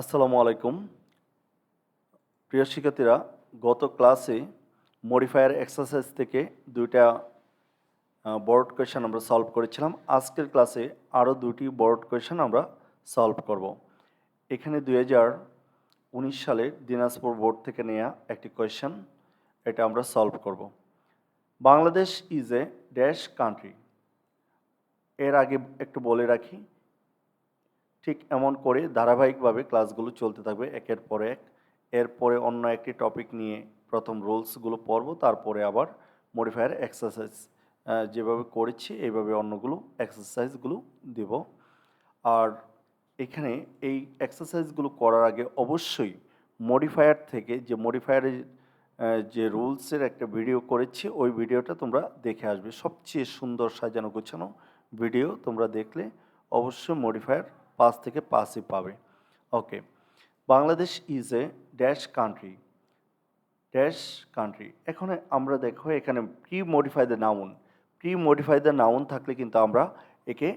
আসসালামু আলাইকুম। প্রিয় শিক্ষার্থীরা, গত ক্লাসে মডিফায়ার এক্সারসাইজ থেকে দুইটা বোর্ড কোয়েশন আমরা সলভ করেছিলাম। আজকের ক্লাসে আরও দুটি বোর্ড কোয়েশন আমরা সলভ করব। এখানে দুই হাজার উনিশ সালে দিনাজপুর বোর্ড থেকে নেওয়া একটি কোয়েশন এটা আমরা সলভ করব। Bangladesh is a dash country এর আগে একটু বলে রাখি ঠিক এমন করে ধারাবাহিকভাবে ক্লাসগুলো চলতে থাকবে একের পর এক। এরপরে অন্য একটি টপিক নিয়ে প্রথম রুলসগুলো পড়ব, তারপরে আবার মডিফায়ার এক্সারসাইজ যেভাবে করেছি এইভাবে অন্যগুলো এক্সারসাইজগুলো দিব। আর এখানে এই এক্সারসাইজগুলো করার আগে অবশ্যই মডিফায়ার থেকে যে মডিফায়ারের যে রুলসের একটা ভিডিও করেছি, ওই ভিডিওটা তোমরা দেখে আসবে। সবচেয়ে সুন্দর সাজানো গোছানো ভিডিও তোমরা দেখলে অবশ্যই মডিফায়ার পাঁচ থেকে পাঁচই পাবে। Okay, Bangladesh is a dash country dash country এখন আমরা দেখো, এখানে pre modify the noun pre modify the noun থাকলে কিন্তু আমরা একে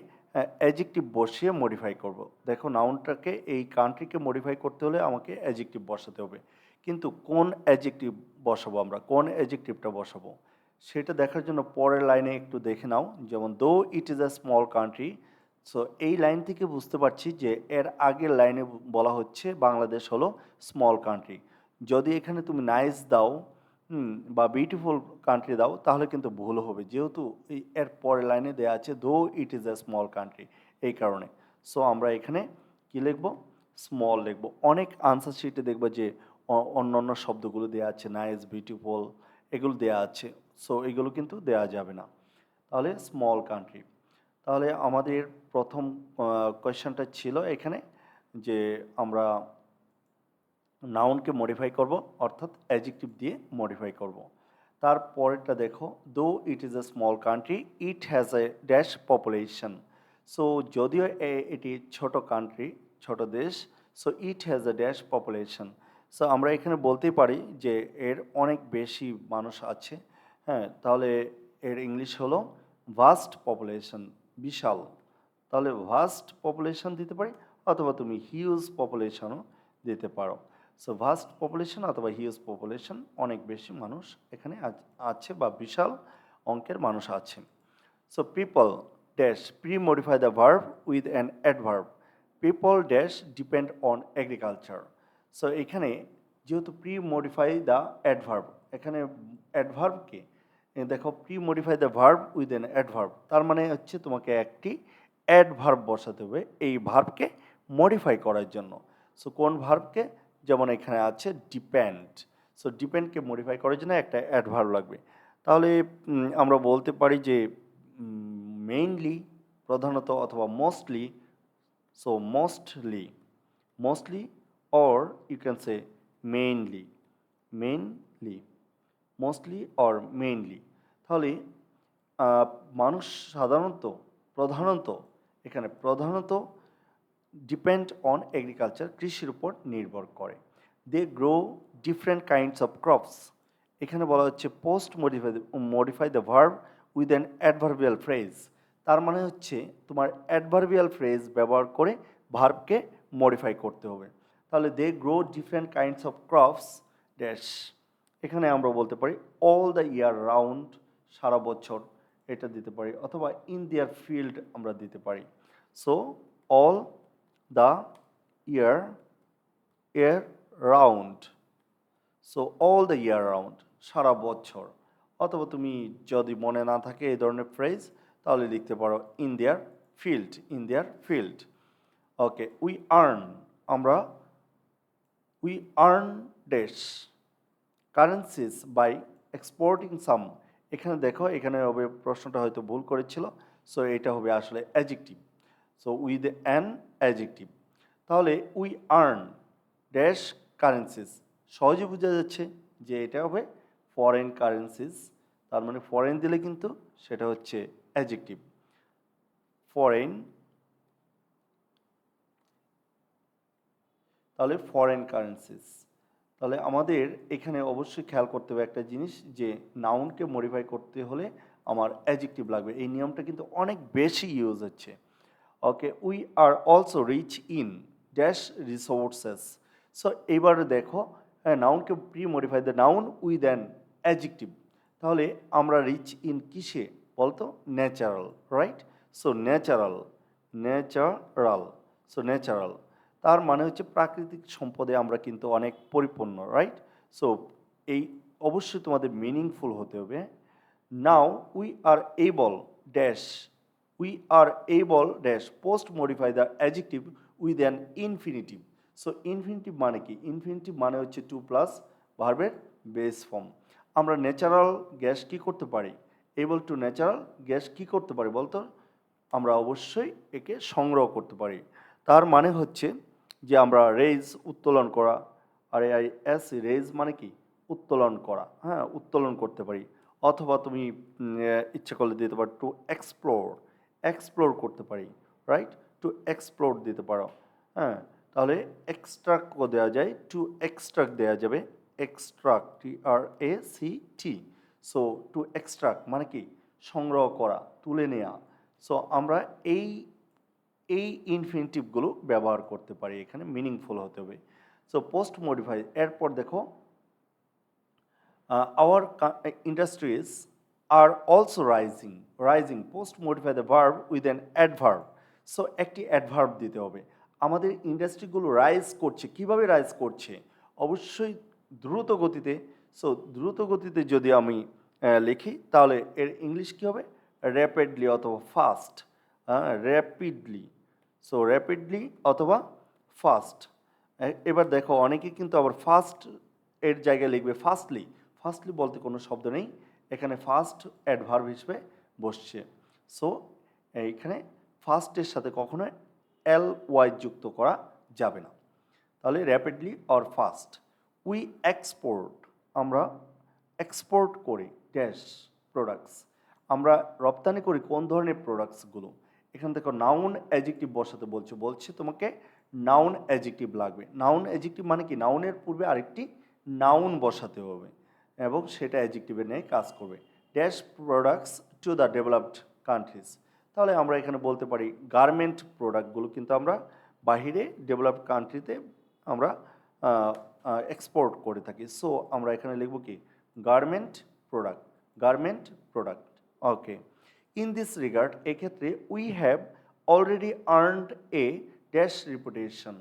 অ্যাজেক্টিভ বসিয়ে মডিফাই করব। দেখো নাউনটাকে এই কান্ট্রিকে মডিফাই করতে হলে আমাকে অ্যাজেক্টিভ বসাতে হবে। কিন্তু কোন অ্যাজেক্টিভ বসাবো আমরা? কোন অ্যাজেক্টিভটা বসাবো? সেটা দেখার জন্য পরের লাইনে একটু দেখে নাও। যেমন though it is a small country so এই লাইন থেকে বুঝতে পারছি যে এর আগের লাইনে বলা হচ্ছে বাংলাদেশ হলো স্মল কান্ট্রি যদি এখানে তুমি নাইস দাও বা বিউটিফুল কান্ট্রি দাও, তাহলে কিন্তু ভুল হবে। যেহেতু এর পরের লাইনে দেওয়া আছে though it is a small country এই কারণে। সো আমরা এখানে কি লিখব? স্মল লিখব। অনেক আনসার শিটে দেখব যে অন্য অন্য শব্দগুলো দেওয়া আছে নাইস বিউটিফুল এগুলো দেওয়া আছে। সো এগুলো কিন্তু দেওয়া যাবে না। তাহলে স্মল কান্ট্রি তাহলে আমাদের প্রথম কোয়েশ্চেনটা ছিল এখানে যে আমরা নাউনকে মডিফাই করব, অর্থাৎ অ্যাজেক্টিভ দিয়ে মডিফাই করব। তারপরেরটা দেখো though it is a small country it has a dash population so যদিও এটি ছোট কান্ট্রি ছোট দেশ so it has a dash population so আমরা এখানে বলতেই পারি যে এর অনেক বেশি মানুষ আছে। হ্যাঁ তাহলে এর ইংলিশ হলো ভাস্ট পপুলেশন বিশাল। তাহলে ভাস্ট পপুলেশন দিতে পারি অথবা তুমি হিউজ পপুলেশনও দিতে পারো। সো ভাস্ট পপুলেশন অথবা হিউজ পপুলেশন অনেক বেশি মানুষ এখানে আছে বা বিশাল অঙ্কের মানুষ আছে। So people dash pre modify the verb with an adverb people dash depend on agriculture so এখানে যেহেতু প্রি মডিফাই দ্য অ্যাডভার্ভ এখানে অ্যাডভার্বকে দেখো pre modify the verb with an adverb তার মানে হচ্ছে তোমাকে একটি অ্যাডভার্ব বসাতে হবে এই ভার্বকে মডিফাই করার জন্য। সো কোন ভার্বকে যেমন এখানে আছে ডিপেন্ড সো ডিপেন্ডকে মডিফাই করার জন্য একটা অ্যাডভার্ব লাগবে। তাহলে আমরা বলতে পারি যে মেইনলি প্রধানত অথবা mostly so mostly mostly or you can say mainly mainly mostly or mainly তাহলে মানুষ সাধারণত, প্রধানত, এখানে প্রধানত ডিপেন্ড অন এগ্রিকালচার কৃষির উপর নির্ভর করে। They grow different kinds of crops এখানে বলা হচ্ছে post modify modify the verb with an adverbial phrase তার মানে হচ্ছে, তোমার অ্যাডভার্বিয়াল ফ্রেজ ব্যবহার করে ভার্বকে মডিফাই করতে হবে। তাহলে they grow different kinds of crops dash এখানে আমরা বলতে পারি অল দ্য ইয়ার রাউন্ড সারা বছর এটা দিতে পারি অথবা ইন দিয়ার ফিল্ড আমরা দিতে পারি। So all the year year round so all the year round সারা বছর। অথবা তুমি যদি মনে না থাকে এই ধরনের ফ্রেজ তাহলে লিখতে পারো in their field in their field okay we earn আমরা we earn dress currencies by exporting some এখানে দেখো, এখানে হবে, প্রশ্নটা হয়তো ভুল করেছিল সো এটা হবে আসলে adjective so with an adjective তাহলে উই আর্ন ড্যাশ কারেন্সিস সহজে বোঝা যাচ্ছে যে এটা হবে ফরেন কারেন্সিস তার মানে ফরেন দিলে কিন্তু সেটা হচ্ছে অ্যাজেক্টিভ ফরেন তাহলে ফরেন কারেন্সিস তাহলে আমাদের এখানে অবশ্যই খেয়াল করতে হবে একটা জিনিস যে নাউনকে মডিফাই করতে হলে আমার অ্যাজেক্টিভ লাগবে। এই নিয়মটা কিন্তু অনেক বেশি ইউজ হচ্ছে। Okay we are also rich in dash resources so এবারে দেখো হ্যাঁ নাউনকে pre modify the noun we an adjective তাহলে আমরা রিচ ইন কিসে? বলতো natural right so natural natural so natural তার মানে হচ্ছে প্রাকৃতিক সম্পদে আমরা কিন্তু অনেক পরিপূর্ণ রাইট সো এই অবশ্যই তোমাদের মিনিংফুল হতে হবে। Now we are able dash we are able dash post modify the adjective with an infinitive so infinitive মানে কি? ইনফিনিটিভ মানে হচ্ছে টু প্লাস ভার্বের বেস ফর্ম আমরা ন্যাচারাল গ্যাস কি করতে পারি? এবল টু ন্যাচারাল গ্যাস কি করতে পারি বলতো? আমরা অবশ্যই একে সংগ্রহ করতে পারি। তার মানে হচ্ছে যে আমরা রেজ উত্তোলন করা। আর আই এস রেজ মানে কি? উত্তোলন করা। হ্যাঁ উত্তোলন করতে পারি। অথবা তুমি ইচ্ছে করলে দিতে পারো টু এক্সপ্লোর এক্সপ্লোর করতে পারি রাইট টু এক্সপ্লোর দিতে পারো। হ্যাঁ তাহলে এক্সট্রাক্ট দেওয়া যায়। টু এক্সট্রাক্ট দেওয়া যাবে। Extract T R A C T so to extract মানে কি? সংগ্রহ করা, তুলে নেওয়া সো আমরা এই এই ইনফিনিটিভগুলো ব্যবহার করতে পারি, এখানে মিনিংফুল হতে হবে। সো পোস্ট মডিফাই এরপর দেখো our industries are also rising rising post modify the verb with an adverb so একটি অ্যাডভার্ব দিতে হবে। আমাদের ইন্ডাস্ট্রিগুলো রাইজ করছে, কীভাবে রাইজ করছে? অবশ্যই দ্রুত গতিতে। সো দ্রুত গতিতে যদি আমি লিখি, তাহলে এর ইংলিশ কী হবে? র্যাপিডলি অথবা ফাস্ট র্যাপিডলি সো র্যাপিডলি অথবা ফাস্ট এবার দেখো, অনেকে কিন্তু আবার ফাস্ট এর জায়গায় লিখবে ফাস্টলি ফাস্টলি বলতে কোনো শব্দ নেই। এখানে ফাস্ট অ্যাডভার্ব হিসেবে বসছে। সো এইখানে ফাস্টের সাথে কখনো এল ওয়াই যুক্ত করা যাবে না। তাহলে rapidly or fast we export আমরা এক্সপোর্ট করি ড্যাশ প্রোডাক্টস আমরা রপ্তানি করি কোন ধরনের প্রোডাক্টসগুলো এখান থেকে নাউন অ্যাজেক্টিভ বসাতে বলছে বলছে তোমাকে নাউন অ্যাজেক্টিভ লাগবে। নাউন অ্যাজেক্টিভ মানে কি? নাউনের পূর্বে আরেকটি নাউন বসাতে হবে এবং সেটা অ্যাজেক্টিভে নিয়ে কাজ করবে। Dash products to the developed countries তাহলে আমরা এখানে বলতে পারি গার্মেন্ট প্রোডাক্টগুলো কিন্তু আমরা বাহিরে ডেভেলপড কান্ট্রিতে আমরা এক্সপোর্ট করে থাকি। সো আমরা এখানে লিখব কি? Garment product garment product okay in this regard এক্ষেত্রে we have already earned a dash reputation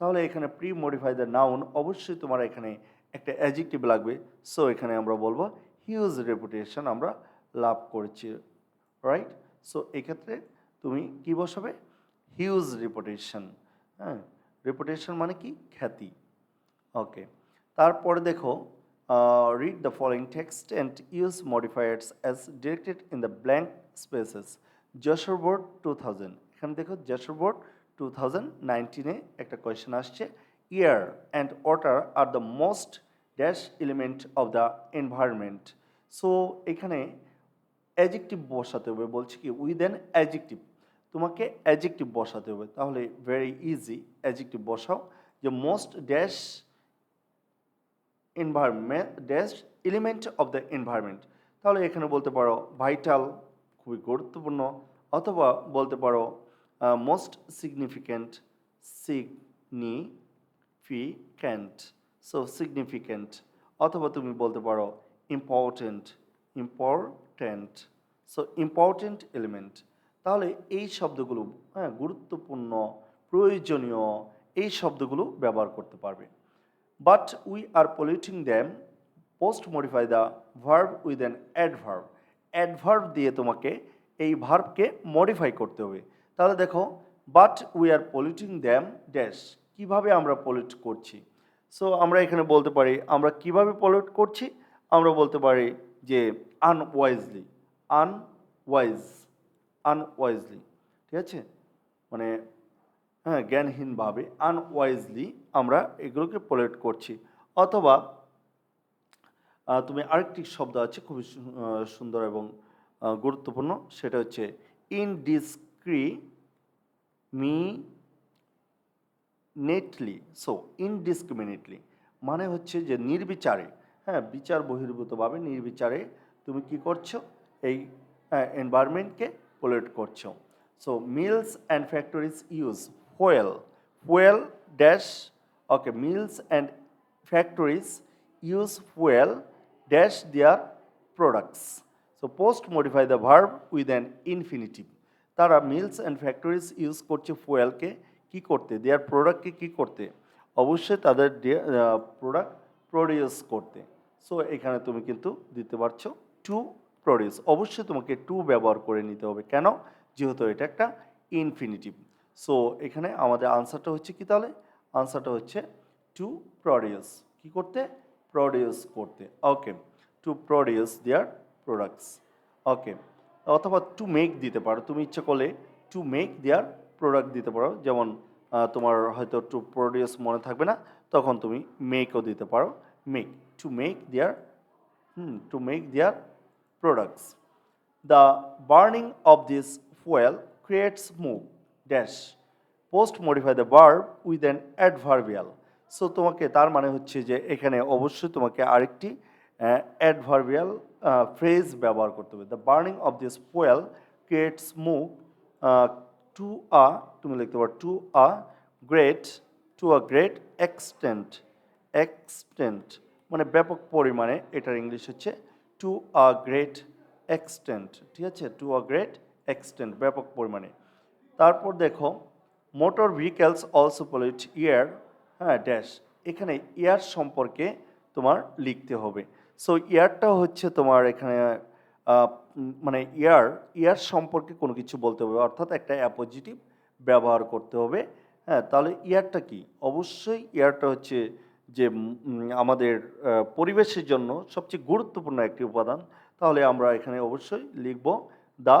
তাহলে এখানে প্রি মডিফাই দ্য নাউন অবশ্যই তোমার এখানে একটা অ্যাজেক্টিভ লাগবে। সো এখানে আমরা বলব হিউজ রেপুটেশন আমরা লাভ করেছি। রাইট সো এক্ষেত্রে তুমি কি বসাবে? হিউজ রেপুটেশন হ্যাঁ? রেপুটেশন মানে কি? খ্যাতি। ওকে তারপরে দেখো read the following text and use modifiers as directed in the blank spaces Jessore board two thousand এখানে দেখো যশোর বোর্ড টু থাউজেন্ড নাইনটিনে একটা কোয়েশ্চেন আসছে। Air and water are the most dash element of the environment so এখানে adjective বসাতে হবে, বলছি কি উইথ অ্যান অ্যাজেক্টিভ তোমাকে অ্যাজেক্টিভ বসাতে হবে, তাহলে ভেরি ইজি অ্যাজেক্টিভ বসাও। যে most dash environment dash element of the environment তাহলে এখানে বলতে পারো ভাইটাল খুবই গুরুত্বপূর্ণ, অথবা বলতে পারো most significant significant so significant অথবা তুমি বলতে পারো important important so important element তাহলে এই শব্দগুলো হ্যাঁ গুরুত্বপূর্ণ, প্রয়োজনীয়, এই শব্দগুলো ব্যবহার করতে পারবে। But we are polluting them post modify the verb with an adverb adverb দিয়ে তোমাকে এই ভার্বকে মডিফাই করতে হবে। তাহলে দেখো but we are polluting them dash কীভাবে আমরা পলিউট করছি? সো আমরা এখানে বলতে পারি, আমরা কীভাবে পলিউট করছি? আমরা বলতে পারি যে আনওয়াইজলি আনওয়াইজ আনওয়াইজলি ঠিক আছে? মানে হ্যাঁ জ্ঞানহীনভাবে আনওয়াইজলি আমরা এগুলোকে পলিউট করছি। অথবা তুমি আরেকটি শব্দ আছে, খুবই সুন্দর এবং গুরুত্বপূর্ণ, সেটা হচ্ছে indiscriminately so indiscriminately মানে হচ্ছে যে নির্বিচারে হ্যাঁ বিচার বহির্ভূতভাবে নির্বিচারে তুমি কি করছ? এই এনভায়রনমেন্টকে পোলেট করছ। So mills and factories use fuel fuel dash, okay, mills and factories use fuel dash their products. So, post modify the verb with an infinitive. তারা মিলস অ্যান্ড ফ্যাক্টরিজ ইউজ করছে ফুয়েলকে কি করতে? দেয়ার প্রোডাক্টকে কি করতে? অবশ্যই তাদের প্রোডাক্ট প্রডিউস করতে। সো এখানে তুমি কিন্তু দিতে পারছ টু প্রডিউস অবশ্যই তোমাকে টু ব্যবহার করে নিতে হবে। কেন? যেহেতু এটা একটা ইনফিনিটিভ সো এখানে আমাদের আনসারটা হচ্ছে কি তাহলে? আনসারটা হচ্ছে টু প্রডিউস কি করতে? প্রডিউস করতে। Okay to produce their products okay অথবা টু মেক দিতে পারো। তুমি ইচ্ছা করলে টু মেক দেয়ার প্রোডাক্ট দিতে পারো। যেমন তোমার হয়তো টু প্রডিউস মনে থাকবে না, তখন তুমি মেকও দিতে পারো। Make to make their hmm to make their products the burning of this fuel creates smoke. Dash post modify the verb with an adverbial. So তোমাকে তার মানে হচ্ছে যে এখানে অবশ্যই তোমাকে আরেকটি অ্যাডভার্বিয়াল ফ্রেজ ব্যবহার করতে হবে। The burning of this fuel create smoke to a তুমি লিখতে পারো to a great to a great extent extent মানে ব্যাপক পরিমাণে, এটার ইংলিশ হচ্ছে টু আ গ্রেট এক্সটেন্ট ঠিক আছে? টু আ গ্রেট এক্সটেন্ট ব্যাপক পরিমাণে। তারপর দেখো motor vehicles also pollute air হ্যাঁ ড্যাশ এখানে ইয়ার সম্পর্কে তোমার লিখতে হবে। সো ইয়ারটা হচ্ছে তোমার এখানে মানে ইয়ার ইয়ার সম্পর্কে কোনো কিছু বলতে হবে, অর্থাৎ একটা অ্যাপোজিটিভ ব্যবহার করতে হবে। হ্যাঁ তাহলে ইয়ারটা কি? অবশ্যই ইয়ারটা হচ্ছে যে আমাদের পরিবেশের জন্য সবচেয়ে গুরুত্বপূর্ণ একটি উপাদান। তাহলে আমরা এখানে অবশ্যই লিখব the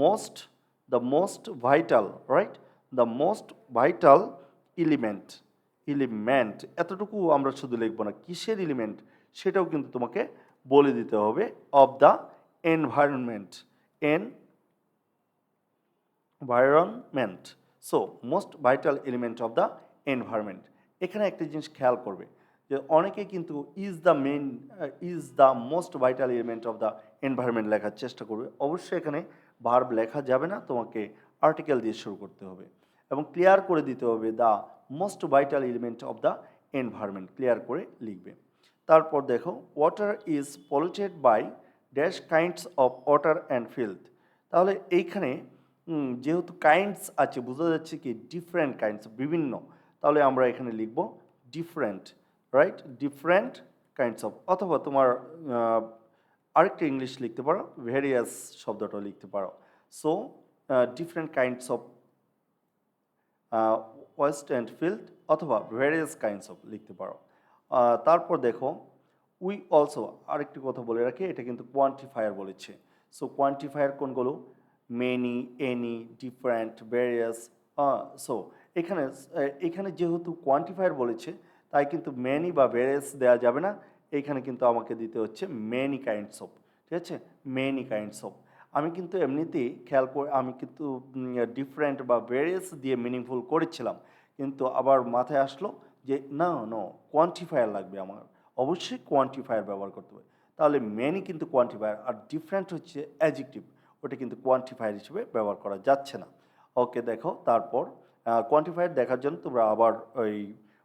most the most vital right the most vital element element এতটুকু আমরা শুধু লিখব না, কিসের এলিমেন্ট সেটাও কিন্তু তোমাকে বলে দিতে হবে অফ দ্য এনভায়রনমেন্ট এন environment. So most vital element of the environment এখানে একটা জিনিস খেয়াল করবে, যে অনেকে কিন্তু is the main is the most vital element of the environment লেখার চেষ্টা করবে। অবশ্যই এখানে ভার্ব লেখা যাবে না, তোমাকে আর্টিকেল দিয়ে শুরু করতে হবে। এবং ক্লিয়ার করে দিতে হবে the most vital element of the environment clear করে লিখবে। তারপর দেখো water is polluted by dash kinds of water and field তাহলে এইখানে যেহেতু কাইন্ডস আছে, বোঝা যাচ্ছে কি ডিফারেন্ট কাইন্ডস বিভিন্ন। তাহলে আমরা এখানে লিখব different right different kinds of অথবা তোমার আরেকটা ইংলিশ লিখতে পারো ভেরিয়াস শব্দটা লিখতে পারো। So different kinds of waste and field অথবা ভেরিয়াস কাইন্ডস অফ লিখতে পারো। তারপর দেখো উই অলসো আরেকটি কথা বলে রাখি, এটা কিন্তু কোয়ান্টিফায়ার বলেছে। সো কোয়ান্টিফায়ার কোনগুলো? Many any different various so এখানে এখানে যেহেতু কোয়ান্টিফায়ার বলেছে, তাই কিন্তু মেনি বা ভেরিয়াস দেওয়া যাবে না। এইখানে কিন্তু আমাকে দিতে হচ্ছে মেনি কাইন্ডস অফ ঠিক আছে? মেনি কাইন্ডস অফ আমি কিন্তু এমনিতেই খেয়াল করে, আমি কিন্তু ডিফারেন্ট বা ভেরিয়াস দিয়ে মিনিংফুল করেছিলাম। কিন্তু আবার মাথায় আসলো যে, না নো কোয়ান্টিফায়ার লাগবে আমার। অবশ্যই কোয়ান্টিফায়ার ব্যবহার করতে হবে। তাহলে মেনি কিন্তু কোয়ান্টিফায়ার আর ডিফারেন্ট হচ্ছে অ্যাজিকটিভ ওটা কিন্তু কোয়ান্টিফায়ার হিসেবে ব্যবহার করা যাচ্ছে না। ওকে দেখো, তারপর কোয়ান্টিফায়ার দেখার জন্য তোমরা আবার ওই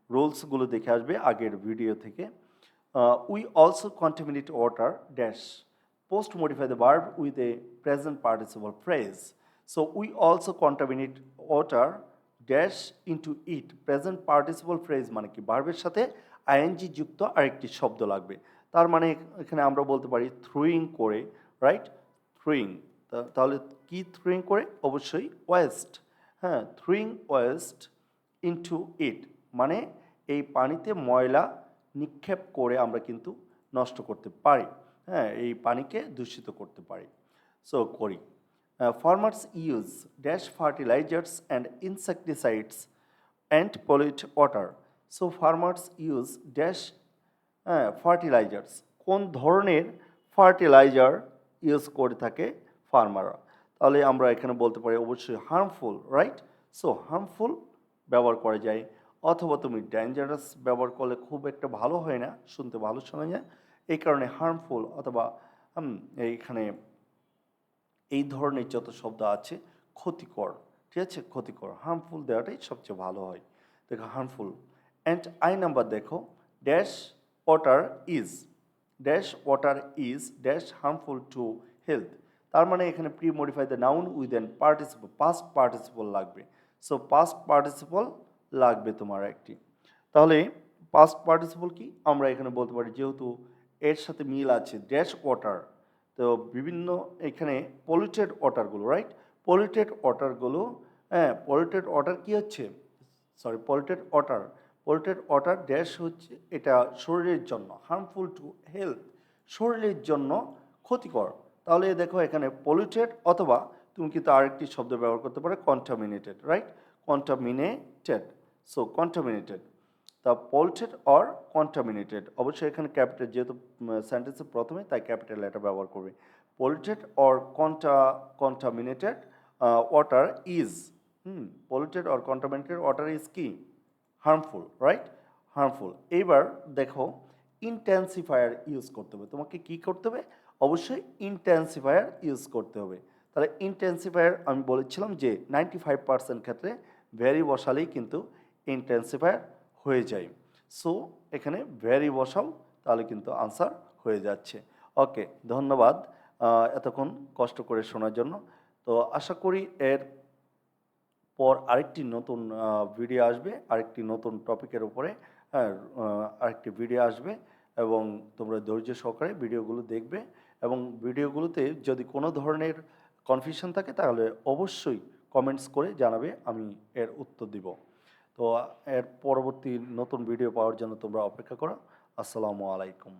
রুলসগুলো দেখে আসবে আগের ভিডিও থেকে। We also contaminate water dash post modify the verb with a present participle phrase. So, we also contaminate water dash into it. Present participle phrase মানে কি? ভার্বের সাথে আইএনজি যুক্ত আরেকটি শব্দ লাগবে। তার মানে এখানে আমরা বলতে পারি থ্রুইং করে রাইট থ্রুইং তাহলে কি থ্রুইং করে? অবশ্যই ওয়েস্ট হ্যাঁ থ্রুইং ওয়েস্ট ইনটু ইট মানে এই পানিতে ময়লা নিক্ষেপ করে আমরা কিন্তু নষ্ট করতে পারি। হ্যাঁ এই পানিকে দূষিত করতে পারি। সো করি। Farmers use dash fertilisers and insecticides and pollute water so farmers use dash fertilisers কোন ধরনের ফার্টিলাইজার ইউজ করে থাকে ফার্মাররা তাহলে আমরা এখানে বলতে পারি অবশ্যই হার্মফুল রাইট সো হার্মফুল ব্যবহার করা যায়। অথবা তুমি ডেঞ্জারাস ব্যবহার করলে খুব একটা ভালো হয় না, শুনতে ভালো শোনা যায়। এই কারণে হার্মফুল অথবা এইখানে এই ধরনের যত শব্দ আছে, ক্ষতিকর, ঠিক আছে? ক্ষতিকর হার্মফুল দেওয়াটাই সবচেয়ে ভালো হয়। দেখো হার্মফুল অ্যান্ড আই নাম্বার দেখো dash water is dash water is dash harmful to health তার মানে এখানে pre modify the noun with an participle past participle লাগবে। সো পাস্ট পার্টিসিপল লাগবে তোমার একটি। তাহলে পাস্ট পার্টিসিপল কি? আমরা এখানে বলতে পারি যেহেতু এর সাথে মিল আছে ড্যাশ ওয়াটার তো বিভিন্ন এখানে পলিউটেড ওয়াটারগুলো রাইট পলিউটেড ওয়াটারগুলো হ্যাঁ পলিউটেড ওয়াটার কী হচ্ছে? Sorry polluted water polluted water dash হচ্ছে এটা শরীরের জন্য হার্মফুল টু হেলথ শরীরের জন্য ক্ষতিকর। তাহলে দেখো এখানে পলিউটেড অথবা তুমি কিন্তু আরেকটি শব্দ ব্যবহার করতে পারো contaminated right contaminated so contaminated তা পলিউটেড অর কন্টামিনেটেড অবশ্যই এখানে ক্যাপিটাল যেহেতু সেন্টেন্সের প্রথমে, তাই ক্যাপিটাল লেটার ব্যবহার করবে। Polluted or কন্টা contaminated water is hmm polluted or contaminated water is কি? হার্মফুল রাইট হার্মফুল এইবার দেখো ইন্টেন্সিফায়ার ইউজ করতে হবে। তোমাকে কি করতে হবে? অবশ্যই ইন্টেন্সিফায়ার ইউজ করতে হবে। তাহলে ইন্টেন্সিফায়ার আমি বলেছিলাম যে নাইনটি ফাইভ পার্সেন্ট ক্ষেত্রে ভ্যারি বসালেই কিন্তু ইন্টেন্সিফায়ার হয়ে যায়। সো এখানে ভ্যারি বসাও, তাহলে কিন্তু আনসার হয়ে যাচ্ছে। ওকে ধন্যবাদ এতক্ষণ কষ্ট করে শোনার জন্য। তো আশা করি এর পর আরেকটি নতুন ভিডিও আসবে, আরেকটি নতুন টপিকের উপরে হ্যাঁ আরেকটি ভিডিও আসবে এবং তোমরা ধৈর্য সহকারে ভিডিওগুলো দেখবে এবং ভিডিওগুলোতে যদি কোনো ধরনের কনফিউশন থাকে, তাহলে অবশ্যই কমেন্টস করে জানাবে, আমি এর উত্তর দিব। তো এর পরবর্তী নতুন ভিডিও পাওয়ার জন্য তোমরা অপেক্ষা করো। আসসালামু আলাইকুম।